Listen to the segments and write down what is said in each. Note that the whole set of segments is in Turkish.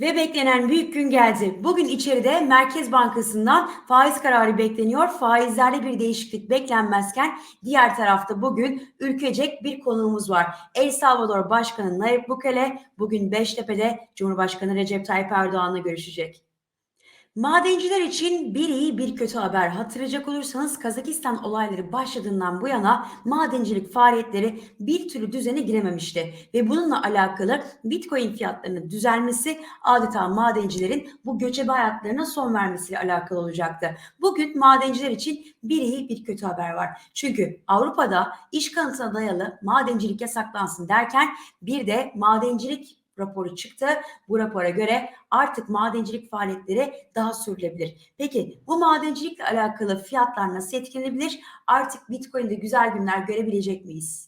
Ve beklenen büyük gün geldi. Bugün içeride Merkez Bankası'ndan faiz kararı bekleniyor. Faizlerde bir değişiklik beklenmezken diğer tarafta bugün ülkecek bir konuğumuz var. El Salvador Başkanı Nayib Bukele bugün Beştepe'de Cumhurbaşkanı Recep Tayyip Erdoğan'la görüşecek. Madenciler için bir iyi bir kötü haber. Hatırlayacak olursanız Kazakistan olayları başladığından bu yana madencilik faaliyetleri bir türlü düzene girememişti. Ve bununla alakalı Bitcoin fiyatlarının düzelmesi adeta madencilerin bu göçebe hayatlarına son vermesiyle alakalı olacaktı. Bugün madenciler için bir iyi bir kötü haber var. Çünkü Avrupa'da iş kanıtına dayalı madencilik yasaklansın derken bir de madencilik raporu çıktı. Bu rapora göre artık madencilik faaliyetleri daha sürdürülebilir. Peki bu madencilikle alakalı fiyatlar nasıl etkilenebilir? Artık Bitcoin'de güzel günler görebilecek miyiz?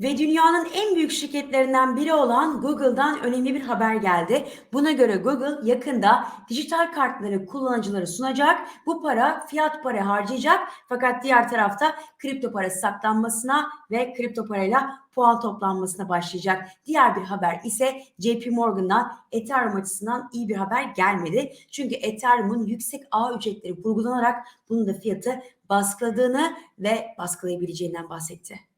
Ve dünyanın en büyük şirketlerinden biri olan Google'dan önemli bir haber geldi. Buna göre Google yakında dijital kartları kullanıcılara sunacak. Bu para fiyat para harcayacak fakat diğer tarafta kripto para saklanmasına ve kripto parayla puan toplanmasına başlayacak. Diğer bir haber ise JP Morgan'dan Ethereum açısından iyi bir haber gelmedi. Çünkü Ethereum'un yüksek ağ ücretleri vurgulanarak bunun da fiyatı baskıladığını ve baskılayabileceğinden bahsetti.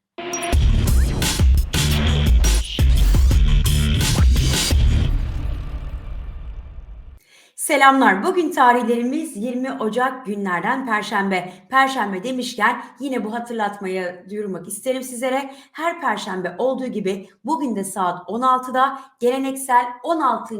Selamlar. Bugün tarihlerimiz 20 Ocak günlerden Perşembe. Perşembe demişken yine bu hatırlatmayı duyurmak isterim sizlere. Her Perşembe olduğu gibi bugün de saat 16'da geleneksel 16.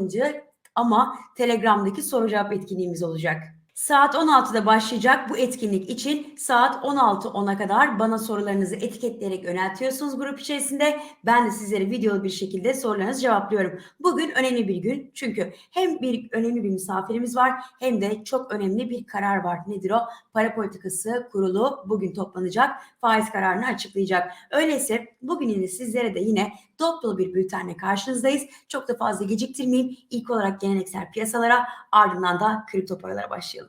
ama Telegram'daki soru cevap etkinliğimiz olacak. Saat 16'da başlayacak bu etkinlik için saat 16.10'a kadar bana sorularınızı etiketleyerek yöneltiyorsunuz grup içerisinde. Ben de sizlere videolu bir şekilde sorularınızı cevaplıyorum. Bugün önemli bir gün çünkü hem bir önemli bir misafirimiz var hem de çok önemli bir karar var. Nedir o? Para politikası kurulu bugün toplanacak. Faiz kararını açıklayacak. Öyleyse bugün sizlere de yine dop dolu bir bültenle karşınızdayız. Çok da fazla geciktirmeyeyim. İlk olarak geleneksel piyasalara ardından da kripto paralara başlayalım.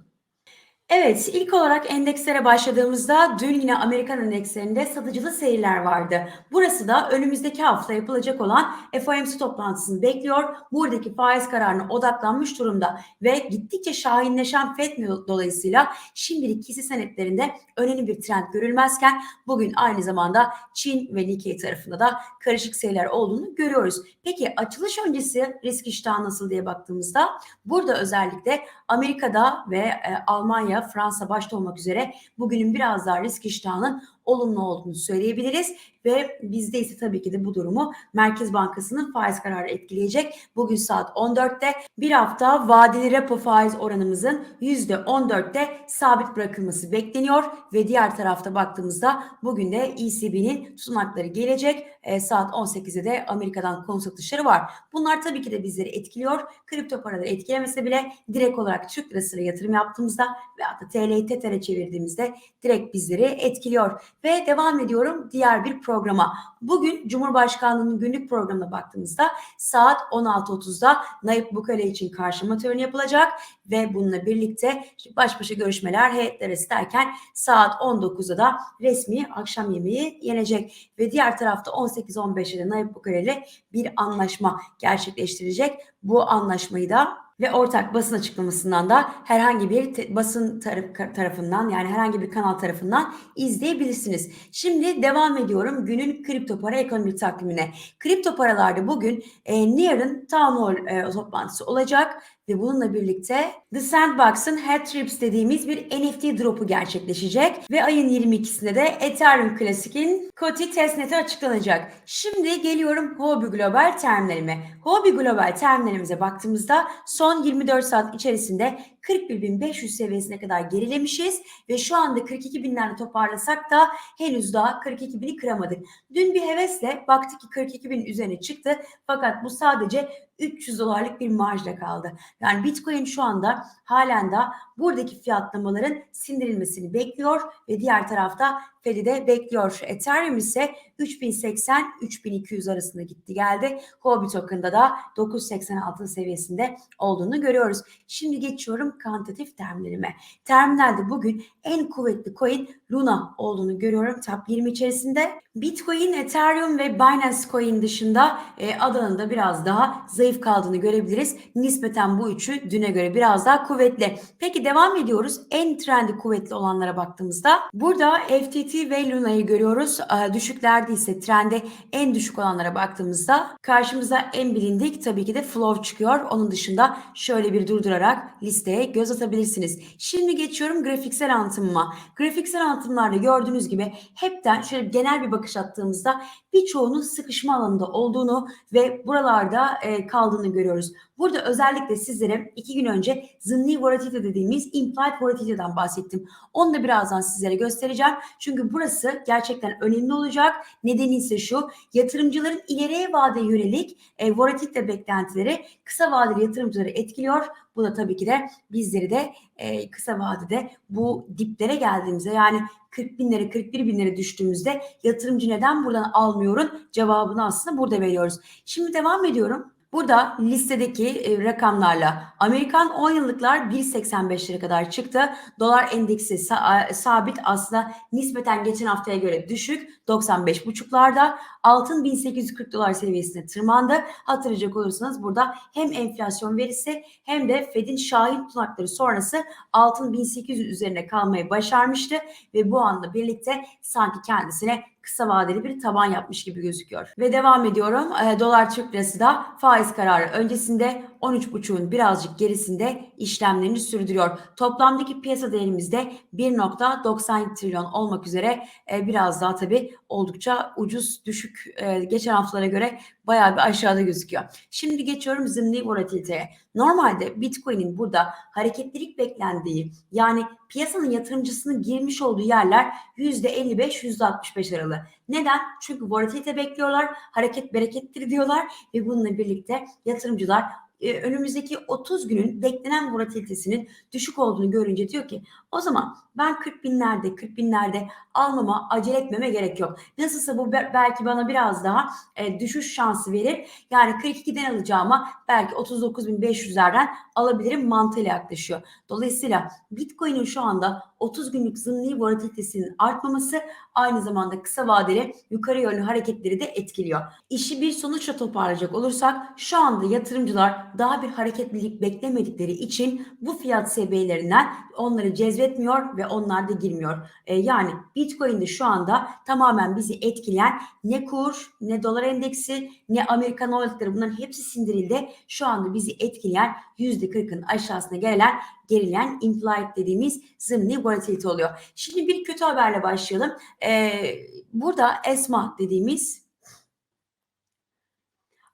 Evet, ilk olarak endekslere başladığımızda dün yine Amerikan endekslerinde satıcılı seyirler vardı. Burası da önümüzdeki hafta yapılacak olan FOMC toplantısını bekliyor. Buradaki faiz kararına odaklanmış durumda ve gittikçe şahinleşen FED dolayısıyla şimdilik hisse senetlerinde önemli bir trend görülmezken bugün aynı zamanda Çin ve Nikkei tarafında da karışık seyirler olduğunu görüyoruz. Peki açılış öncesi risk iştahı nasıl diye baktığımızda burada özellikle Amerika'da ve e, Almanya, Fransa başta olmak üzere bugünün biraz daha risk iştahının olumlu olduğunu söyleyebiliriz ve bizde ise tabii ki de bu durumu Merkez Bankası'nın faiz kararı etkileyecek. Bugün saat 14'te bir hafta vadeli repo faiz oranımızın %14'te sabit bırakılması bekleniyor ve diğer tarafta baktığımızda bugün de ECB'nin tutanakları gelecek. E, saat 18'de de Amerika'dan konu satışları var. Bunlar tabii ki de bizleri etkiliyor. Kripto paraları etkilemese bile direkt olarak Türk lirasıyla yatırım yaptığımızda veya da TL'yi TETR'e çevirdiğimizde direkt bizleri etkiliyor. Ve devam ediyorum diğer bir programa. Bugün Cumhurbaşkanlığı'nın günlük programına baktığımızda saat 16.30'da Nayib Bukale için karşılama töreni yapılacak ve bununla birlikte baş başa görüşmeler heyetler derken saat 19'da da resmi akşam yemeği yenecek ve diğer tarafta 18-15'de de Nayib Bukale ile bir anlaşma gerçekleştirecek. Bu anlaşmayı da ve ortak basın açıklamasından da herhangi bir basın taraf- tarafından yani herhangi bir kanal tarafından izleyebilirsiniz. Şimdi devam ediyorum günün kripto para ekonomik takvimine. Kripto paralarda bugün e, Near'ın Town e, toplantısı olacak ve bununla birlikte The Sandbox'ın Head Trips dediğimiz bir NFT drop'u gerçekleşecek ve ayın 22'sinde de Ethereum Classic'in Koti testneti açıklanacak. Şimdi geliyorum Huobi Global terminalime. Huobi Global terminalimize baktığımızda son 24 saat içerisinde 41.500 seviyesine kadar gerilemişiz ve şu anda 42.000'lerle toparlasak da henüz daha 42.000'i kıramadık. Dün bir hevesle baktık ki 42.000 üzerine çıktı fakat bu sadece 300 dolarlık bir marjla kaldı. Yani Bitcoin şu anda halen de buradaki fiyatlamaların sindirilmesini bekliyor ve diğer tarafta Fed'i de bekliyor. Ethereum ise 3080-3200 arasında gitti geldi. Huobi token'da da 986 seviyesinde olduğunu görüyoruz. Şimdi geçiyorum kantatif terminalime. Terminalde bugün en kuvvetli coin Luna olduğunu görüyorum top 20 içerisinde. Bitcoin, Ethereum ve Binance Coin dışında e, Adana'nın da biraz daha zayıf kaldığını görebiliriz. Nispeten bu üçü düne göre biraz daha kuvvetli. Peki devam ediyoruz. En trendi kuvvetli olanlara baktığımızda burada FTT ve Luna'yı görüyoruz. E, düşüklerde ise trendi en düşük olanlara baktığımızda karşımıza en bilindik tabii ki de Flow çıkıyor. Onun dışında şöyle bir durdurarak listeye göz atabilirsiniz. Şimdi geçiyorum grafiksel anlatımıma. Grafiksel anlatımlarda gördüğünüz gibi hepten şöyle genel bir bakış attığımızda birçoğunun sıkışma alanında olduğunu ve buralarda e, kaldığını görüyoruz. Burada özellikle sizlere iki gün önce zımni volatilite dediğimiz implied volatility'den bahsettim. Onu da birazdan sizlere göstereceğim. Çünkü burası gerçekten önemli olacak. Nedeni ise şu yatırımcıların ileriye vade yönelik e, volatilite beklentileri kısa vadeli yatırımcıları etkiliyor. Bu da tabii ki de bizleri de e, kısa vadede bu diplere geldiğimizde yani 40 binlere 41 binlere düştüğümüzde yatırımcı neden buradan almıyorum cevabını aslında burada veriyoruz. Şimdi devam ediyorum. Burada listedeki e, rakamlarla Amerikan 10 yıllıklar 1.85'lere kadar çıktı. Dolar endeksi sa- sabit aslında nispeten geçen haftaya göre düşük 95.5'larda. Altın 1840 dolar seviyesine tırmandı. Hatırlayacak olursanız burada hem enflasyon verisi hem de Fed'in şahin tutanakları sonrası altın 1800 üzerine kalmayı başarmıştı ve bu anda birlikte sanki kendisine kısa vadeli bir taban yapmış gibi gözüküyor. Ve devam ediyorum. E, Dolar Türk Lirası da faiz kararı öncesinde 13.5'un birazcık gerisinde işlemlerini sürdürüyor. Toplamdaki piyasa değerimizde 1.97 trilyon olmak üzere e, biraz daha tabii oldukça ucuz düşük e, geçen haftalara göre bayağı bir aşağıda gözüküyor. Şimdi geçiyorum zımni volatiliteye. Normalde Bitcoin'in burada hareketlilik beklendiği yani piyasanın yatırımcısının girmiş olduğu yerler %55-%65 aralığı. Neden? Çünkü volatilite bekliyorlar, hareket berekettir diyorlar ve bununla birlikte yatırımcılar e, önümüzdeki 30 günün beklenen volatilitesinin düşük olduğunu görünce diyor ki o zaman ben 40 binlerde 40 binlerde almama acele etmeme gerek yok. Nasılsa bu belki bana biraz daha e, düşüş şansı verir. Yani 42'den alacağıma belki 39.500'lerden alabilirim mantığıyla yaklaşıyor. Dolayısıyla Bitcoin'in şu anda 30 günlük zımni volatilitesinin artmaması aynı zamanda kısa vadeli yukarı yönlü hareketleri de etkiliyor. İşi bir sonuçla toparlayacak olursak şu anda yatırımcılar daha bir hareketlilik beklemedikleri için bu fiyat seviyelerinden onları cezbetmiyor ve onlar da girmiyor. E, yani Bitcoin'de şu anda tamamen bizi etkileyen ne kur, ne dolar endeksi, ne Amerikan oil'leri bunların hepsi sindirildi. Şu anda bizi etkileyen %40'ın aşağısına gelen gerilen implied dediğimiz zımni volatilite oluyor. Şimdi bir kötü haberle başlayalım. Ee, burada ESMA dediğimiz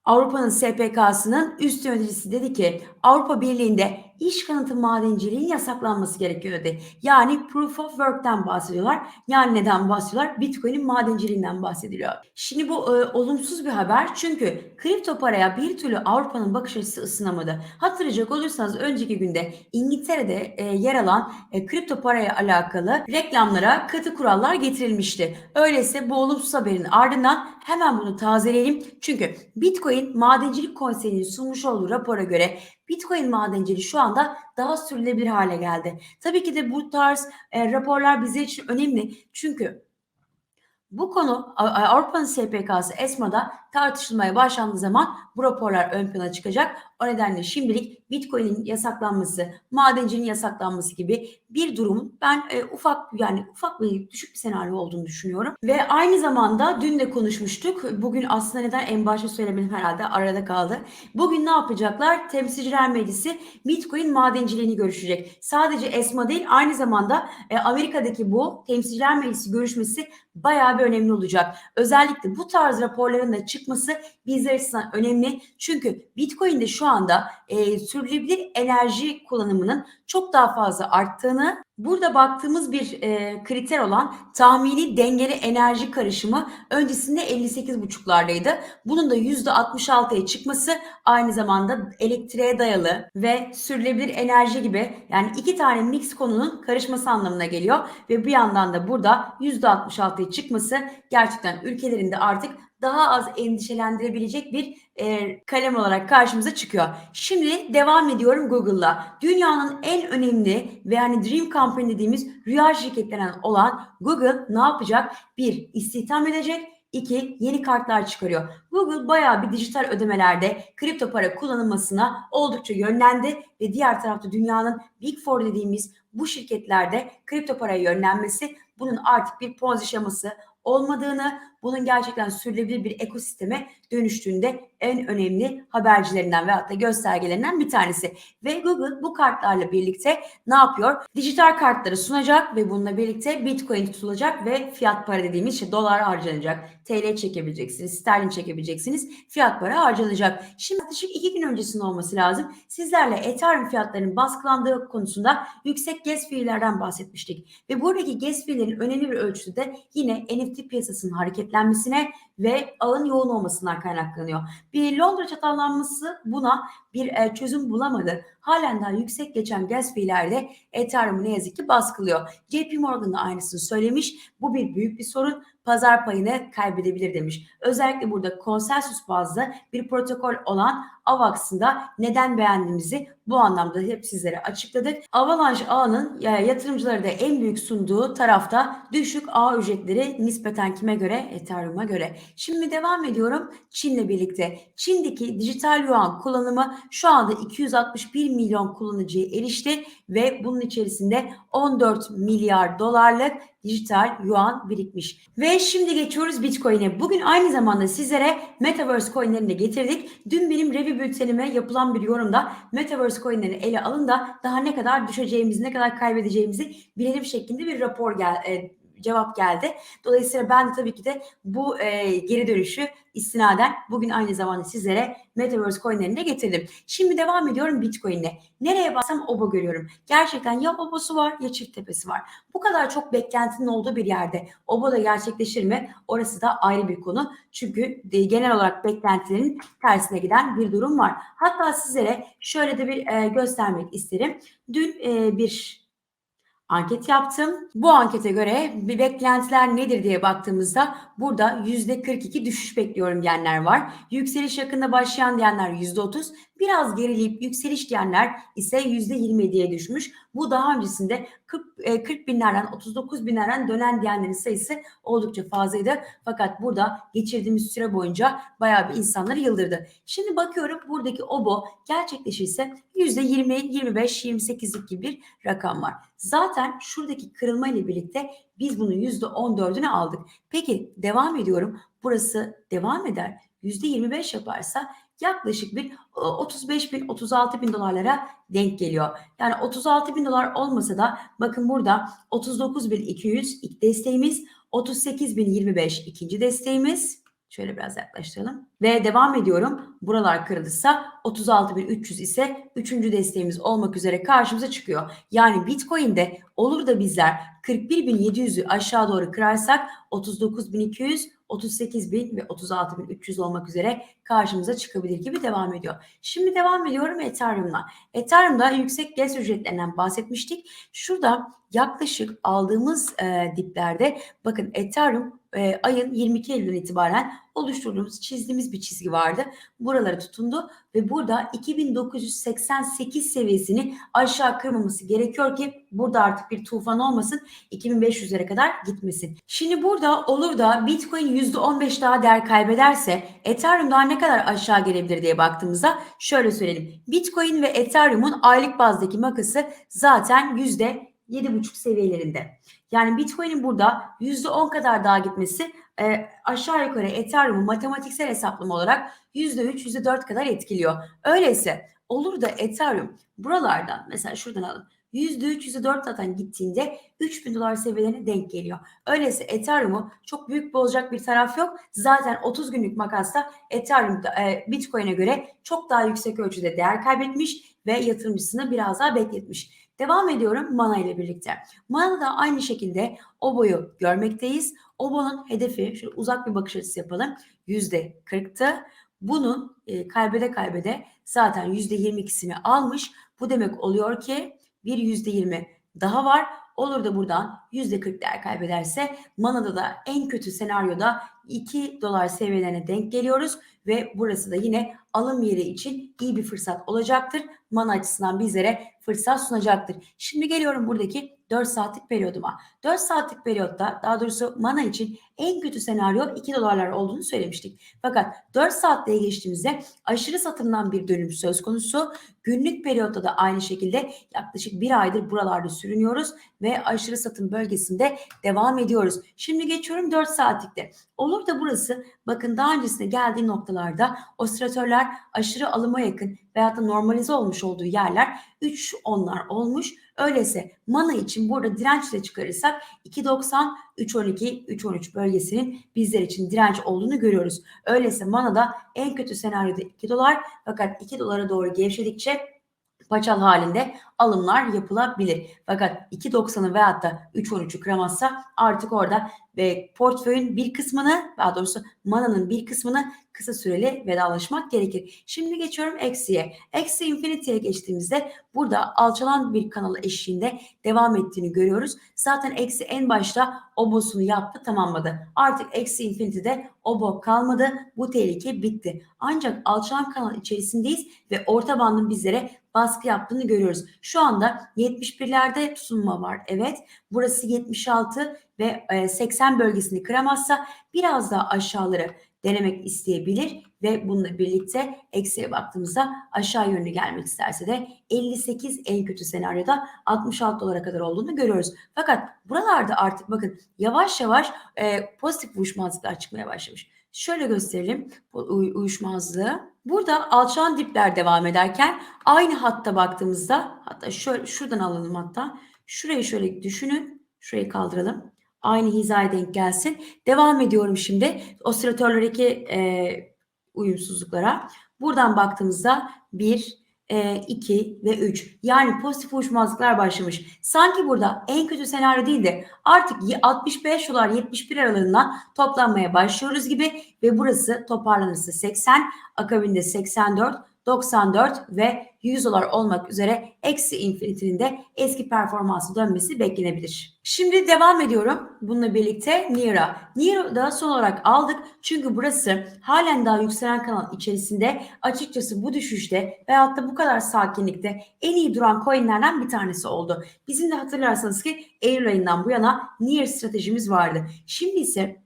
Avrupa'nın SPK'sının üst yöneticisi dedi ki Avrupa Birliği'nde iş kanıtı madenciliğin yasaklanması gerekiyor dedi. Yani proof of work'ten bahsediyorlar. Yani neden bahsediyorlar? Bitcoin'in madenciliğinden bahsediliyor. Şimdi bu e, olumsuz bir haber çünkü kripto paraya bir türlü Avrupa'nın bakış açısı ısınamadı. Hatırlayacak olursanız önceki günde İngiltere'de e, yer alan e, kripto paraya alakalı reklamlara katı kurallar getirilmişti. Öyleyse bu olumsuz haberin ardından hemen bunu tazeleyelim. Çünkü Bitcoin Madencilik Konseyi'nin sunmuş olduğu rapora göre Bitcoin madenciliği şu anda daha sürülebilir hale geldi. Tabii ki de bu tarz e, raporlar bizler için önemli. Çünkü bu konu Avrupa'nın SPK'sı ESMA'da tartışılmaya başlandığı zaman bu raporlar ön plana çıkacak. O nedenle şimdilik Bitcoin'in yasaklanması, madencinin yasaklanması gibi bir durum ben e, ufak yani ufak bir düşük bir senaryo olduğunu düşünüyorum. Ve aynı zamanda dün de konuşmuştuk. Bugün aslında neden en başta söylemedim herhalde arada kaldı. Bugün ne yapacaklar? Temsilciler Meclisi Bitcoin madenciliğini görüşecek. Sadece ESMA değil aynı zamanda e, Amerika'daki bu Temsilciler Meclisi görüşmesi bayağı bir önemli olacak. Özellikle bu tarz raporların da çıkması bizler açısından önemli. Çünkü Bitcoin'de şu anda e, sürdürülebilir enerji kullanımının çok daha fazla arttığını Burada baktığımız bir e, kriter olan tahmini dengeli enerji karışımı öncesinde 58,5'lardaydı. Bunun da %66'ya çıkması aynı zamanda elektriğe dayalı ve sürülebilir enerji gibi yani iki tane mix konunun karışması anlamına geliyor ve bir yandan da burada %66'ya çıkması gerçekten ülkelerinde artık daha az endişelendirebilecek bir e, kalem olarak karşımıza çıkıyor. Şimdi devam ediyorum Google'la. Dünyanın en önemli ve yani Dream Company dediğimiz rüya şirketlerinden olan Google ne yapacak? Bir, istihdam edecek. İki, yeni kartlar çıkarıyor. Google bayağı bir dijital ödemelerde kripto para kullanılmasına oldukça yönlendi ve diğer tarafta dünyanın Big Four dediğimiz bu şirketlerde kripto paraya yönlenmesi bunun artık bir ponzi şeması olmadığını, bunun gerçekten sürdürülebilir bir ekosisteme dönüştüğünde en önemli habercilerinden ve hatta göstergelerinden bir tanesi. Ve Google bu kartlarla birlikte ne yapıyor? Dijital kartları sunacak ve bununla birlikte Bitcoin tutulacak ve fiyat para dediğimiz şey dolar harcanacak. TL çekebileceksiniz, sterlin çekebileceksiniz. Fiyat para harcanacak. Şimdi yaklaşık iki gün öncesinde olması lazım. Sizlerle Ethereum fiyatlarının baskılandığı konusunda yüksek gas fee'lerden bahsetmiştik. Ve buradaki gas fee'lerin önemli bir ölçüde de yine NFT piyasasının hareketlenmesine ve ağın yoğun olmasından kaynaklanıyor. Bir Londra çatallanması buna bir e, çözüm bulamadı. Halen daha yüksek geçen gas fee'lerde Ethereum'u ne yazık ki baskılıyor. JP Morgan da aynısını söylemiş. Bu bir büyük bir sorun. Pazar payını kaybedebilir demiş. Özellikle burada konsensus bazlı bir protokol olan AVAX'ın da neden beğendiğimizi bu anlamda hep sizlere açıkladık. Avalanche ağının yatırımcıları da en büyük sunduğu tarafta düşük ağ ücretleri nispeten kime göre? Ethereum'a göre. Şimdi devam ediyorum Çin'le birlikte. Çin'deki dijital yuan kullanımı şu anda 261 milyon kullanıcıya erişti ve bunun içerisinde 14 milyar dolarlık dijital yuan birikmiş. Ve şimdi geçiyoruz Bitcoin'e. Bugün aynı zamanda sizlere Metaverse coinlerini de getirdik. Dün benim review bültenime yapılan bir yorumda Metaverse coinlerini ele alın da daha ne kadar düşeceğimizi, ne kadar kaybedeceğimizi bilelim şeklinde bir rapor gel e, cevap geldi. Dolayısıyla ben de tabii ki de bu e, geri dönüşü istinaden bugün aynı zamanda sizlere Metaverse coinlerini de getirdim. Şimdi devam ediyorum Bitcoin'le. Nereye baksam obo görüyorum. Gerçekten ya obosu var ya çift tepesi var. Bu kadar çok beklentinin olduğu bir yerde obo da gerçekleşir mi? Orası da ayrı bir konu. Çünkü genel olarak beklentilerin tersine giden bir durum var. Hatta sizlere şöyle de bir e, göstermek isterim. Dün e, bir anket yaptım. Bu ankete göre bir beklentiler nedir diye baktığımızda burada %42 düşüş bekliyorum diyenler var. Yükseliş yakında başlayan diyenler %30. Biraz gerileyip yükseliş diyenler ise %27'ye düşmüş. Bu daha öncesinde 40, 40 e, binlerden 39 binlerden dönen diyenlerin sayısı oldukça fazlaydı. Fakat burada geçirdiğimiz süre boyunca bayağı bir insanları yıldırdı. Şimdi bakıyorum buradaki obo gerçekleşirse %20, 25, 28'lik gibi bir rakam var. Zaten şuradaki kırılma ile birlikte biz bunun %14'ünü aldık. Peki devam ediyorum. Burası devam eder. %25 yaparsa yaklaşık bir 35 bin 36 bin dolarlara denk geliyor. Yani 36 bin dolar olmasa da bakın burada 39 bin 200 ilk desteğimiz 38 bin 25 ikinci desteğimiz Şöyle biraz yaklaştıralım. Ve devam ediyorum. Buralar kırılırsa 36.300 ise üçüncü desteğimiz olmak üzere karşımıza çıkıyor. Yani Bitcoin'de olur da bizler 41.700'ü aşağı doğru kırarsak 39.200, 38.000 ve 36.300 olmak üzere karşımıza çıkabilir gibi devam ediyor. Şimdi devam ediyorum Ethereum'la. Ethereum'da yüksek gas ücretlerinden bahsetmiştik. Şurada yaklaşık aldığımız e, diplerde bakın Ethereum e, ayın 22 Eylül'den itibaren oluşturduğumuz, çizdiğimiz bir çizgi vardı. Buraları tutundu ve burada 2988 seviyesini aşağı kırmaması gerekiyor ki burada artık bir tufan olmasın, 2500'lere kadar gitmesin. Şimdi burada olur da Bitcoin %15 daha değer kaybederse Ethereum daha ne kadar aşağı gelebilir diye baktığımızda şöyle söyleyelim. Bitcoin ve Ethereum'un aylık bazdaki makası zaten %7,5 seviyelerinde. Yani Bitcoin'in burada %10 kadar daha gitmesi e, aşağı yukarı Ethereum'u matematiksel hesaplama olarak %3, %4 kadar etkiliyor. Öyleyse olur da Ethereum buralardan mesela şuradan alın %3, %4 zaten gittiğinde 3000 dolar seviyelerine denk geliyor. Öyleyse Ethereum'u çok büyük bozacak bir taraf yok. Zaten 30 günlük makasta Ethereum e, Bitcoin'e göre çok daha yüksek ölçüde değer kaybetmiş ve yatırımcısını biraz daha bekletmiş. Devam ediyorum Mana ile birlikte. Mana da aynı şekilde Obo'yu görmekteyiz. Obo'nun hedefi, şöyle uzak bir bakış açısı yapalım, %40'tı. Bunun e, kaybede kaybede zaten %22'sini almış. Bu demek oluyor ki bir %20 daha var. Olur da buradan %40 değer kaybederse Mana'da da en kötü senaryoda 2 dolar seviyelerine denk geliyoruz ve burası da yine alım yeri için iyi bir fırsat olacaktır. Mana açısından bizlere fırsat sunacaktır. Şimdi geliyorum buradaki 4 saatlik periyoduma. 4 saatlik periyotta daha doğrusu mana için en kötü senaryo 2 dolarlar olduğunu söylemiştik. Fakat 4 saatte geçtiğimizde aşırı satımdan bir dönüm söz konusu. Günlük periyotta da aynı şekilde yaklaşık bir aydır buralarda sürünüyoruz ve aşırı satım bölgesinde devam ediyoruz. Şimdi geçiyorum 4 saatlikte. Olur da burası bakın daha öncesinde geldiği noktalarda osilatörler aşırı alıma yakın veyahut da normalize olmuş olduğu yerler 3 onlar olmuş. Öyleyse mana için burada dirençle çıkarırsak 2.90, 3.12, 3.13 bölgesinin bizler için direnç olduğunu görüyoruz. Öyleyse manada en kötü senaryoda 2 dolar fakat 2 dolara doğru gevşedikçe paçal halinde alımlar yapılabilir. Fakat 2.90'ı veyahut da 3.13'ü kıramazsa artık orada ve portföyün bir kısmını daha doğrusu mananın bir kısmını kısa süreli vedalaşmak gerekir. Şimdi geçiyorum eksiye. Eksi infinity'ye geçtiğimizde burada alçalan bir kanal eşiğinde devam ettiğini görüyoruz. Zaten eksi en başta obosunu yaptı tamamladı. Artık eksi infinity'de obo kalmadı. Bu tehlike bitti. Ancak alçalan kanal içerisindeyiz ve orta bandın bizlere baskı yaptığını görüyoruz. Şu anda 71'lerde tutunma var. Evet. Burası 76 ve 80 bölgesini kıramazsa biraz daha aşağıları denemek isteyebilir ve bununla birlikte eksiye baktığımızda aşağı yönlü gelmek isterse de 58 en kötü senaryoda 66 dolara kadar olduğunu görüyoruz. Fakat buralarda artık bakın yavaş yavaş e, pozitif uyuşmazlıklar çıkmaya başlamış. Şöyle gösterelim bu uyuşmazlığı. Burada alçalan dipler devam ederken aynı hatta baktığımızda hatta şöyle şuradan alalım hatta şurayı şöyle düşünün. Şurayı kaldıralım aynı hizaya denk gelsin. Devam ediyorum şimdi osilatörlerdeki e, uyumsuzluklara. Buradan baktığımızda 1, 2 e, ve 3 yani pozitif uyuşmazlıklar başlamış. Sanki burada en kötü senaryo değil de artık 65 dolar 71 aralığından toplanmaya başlıyoruz gibi ve burası toparlanırsa 80 akabinde 84 94 ve 100 dolar olmak üzere eksi infinity'nin de eski performansı dönmesi beklenebilir. Şimdi devam ediyorum. Bununla birlikte Nira. Nira'da son olarak aldık. Çünkü burası halen daha yükselen kanal içerisinde açıkçası bu düşüşte veyahut da bu kadar sakinlikte en iyi duran coinlerden bir tanesi oldu. Bizim de hatırlarsanız ki Eylül ayından bu yana Nir stratejimiz vardı. Şimdi ise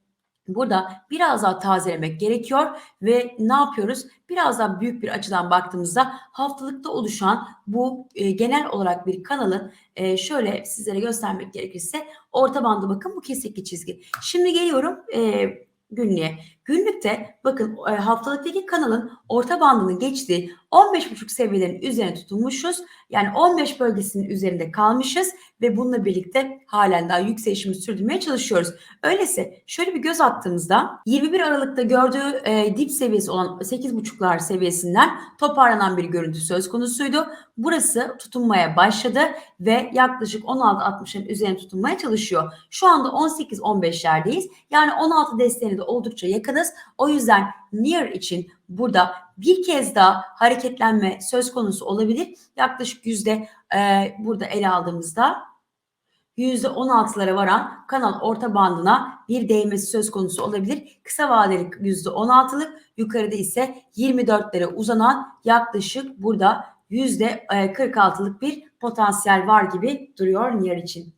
Burada biraz daha tazelemek gerekiyor ve ne yapıyoruz? Biraz daha büyük bir açıdan baktığımızda haftalıkta oluşan bu e, genel olarak bir kanalın e, şöyle sizlere göstermek gerekirse orta bandı bakın bu kesikli çizgi. Şimdi geliyorum e, günlüğe. Günlükte bakın e, haftalıktaki kanalın orta bandını geçtiği 15,5 seviyelerin üzerine tutulmuşuz. Yani 15 bölgesinin üzerinde kalmışız ve bununla birlikte halen daha yükselişimizi sürdürmeye çalışıyoruz. Öyleyse şöyle bir göz attığımızda 21 Aralık'ta gördüğü e, dip seviyesi olan 8,5'lar seviyesinden toparlanan bir görüntü söz konusuydu. Burası tutunmaya başladı ve yaklaşık 16-60'ın üzerine tutunmaya çalışıyor. Şu anda 18-15'lerdeyiz. Yani 16 desteğine de oldukça yakınız. O yüzden near için burada bir kez daha hareketlenme söz konusu olabilir. Yaklaşık yüzde e, burada ele aldığımızda yüzde 16'lara varan kanal orta bandına bir değmesi söz konusu olabilir. Kısa vadeli yüzde 16'lık yukarıda ise 24'lere uzanan yaklaşık burada yüzde 46'lık bir potansiyel var gibi duruyor Nier için.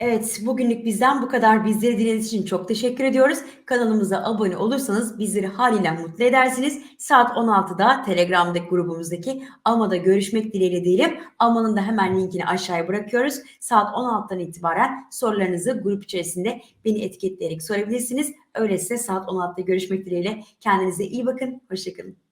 Evet, bugünlük bizden bu kadar. Bizleri dinlediğiniz için çok teşekkür ediyoruz. Kanalımıza abone olursanız bizleri haliyle mutlu edersiniz. Saat 16'da Telegram'daki grubumuzdaki Ama'da görüşmek dileğiyle diyelim. Ama'nın da hemen linkini aşağıya bırakıyoruz. Saat 16'dan itibaren sorularınızı grup içerisinde beni etiketleyerek sorabilirsiniz. Öyleyse saat 16'da görüşmek dileğiyle. Kendinize iyi bakın. Hoşçakalın.